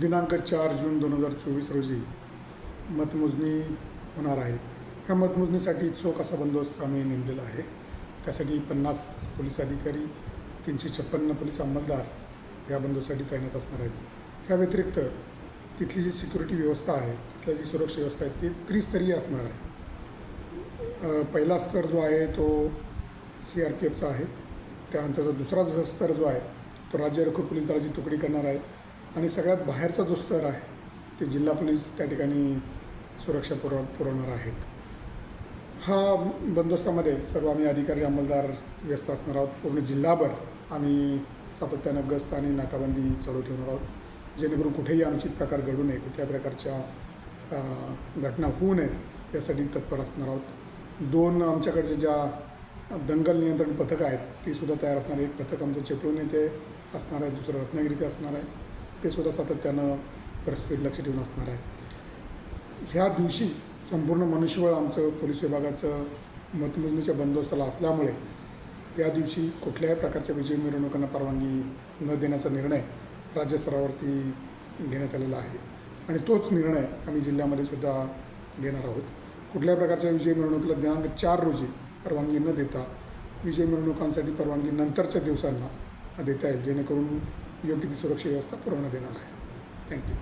दिनांक चार जून दोन हजार चोवीस रोजी मतमोजणी होणार आहे. ह्या मतमोजणीसाठी चोख असा बंदोबस्त आम्ही नेमलेला आहे. त्यासाठी पन्नास पोलीस अधिकारी तीनशे छप्पन्न पोलीस अंमलदार या बंदोबस्तासाठी तैनात असणार आहेत. या व्यतिरिक्त तिथली जी सिक्युरिटी व्यवस्था आहे तिथल्या जी सुरक्षा व्यवस्था आहे ती त्रिस्तरीय असणार आहे. पहिला स्तर जो आहे तो सी आर पी एफचा आहे. त्यानंतरचा दुसरा स्तर जो आहे तो राज्य राखीव पोलीस दलाची तुकडी करणार आहे. आणि सगळ्यात बाहेरचा जो स्तर आहे ते जिल्हा पोलीस त्या ठिकाणी सुरक्षा पुरव पुरवणार आहेत. हा बंदोबस्तामध्ये सर्व आम्ही अधिकारी अंमलदार व्यस्त असणार आहोत. पूर्ण जिल्हाभर आम्ही सातत्यानं गस्त आणि नाकाबंदी चालू ठेवणार आहोत. जेणेकरून कुठेही अनुचित प्रकार घडू नये कुठल्या प्रकारच्या घटना होऊ नये यासाठी तत्पर असणार आहोत. दोन आमच्याकडचे ज्या दंगल नियंत्रण पथकं आहेत ती सुद्धा तयार असणार आहे एक पथक आमचं चिपळूण येथे असणार आहे दुसरं रत्नागिरी ते असणार आहे. ते सुद्धा सातत्यानं परिस्थितीत लक्ष ठेवून असणार आहे. ह्या दिवशी संपूर्ण मनुष्यबळ आमचं पोलीस विभागाचं मतमोजणीच्या बंदोबस्ताला असल्यामुळे या दिवशी कुठल्याही प्रकारच्या विजय मिरवणुकांना परवानगी न देण्याचा निर्णय राज्यस्तरावरती घेण्यात आलेला आहे. आणि तोच निर्णय आम्ही जिल्ह्यामध्ये सुद्धा घेणार आहोत. कुठल्याही प्रकारच्या विजय मिरवणुकीला दिनांक चार रोजी परवानगी न देता विजय मिरवणुकांसाठी परवानगी नंतरच्या दिवसांना देता येईल जेणेकरून योग्य ती सुरक्षा व्यवस्था पुरवण्यात येणार आहे. थँक्यू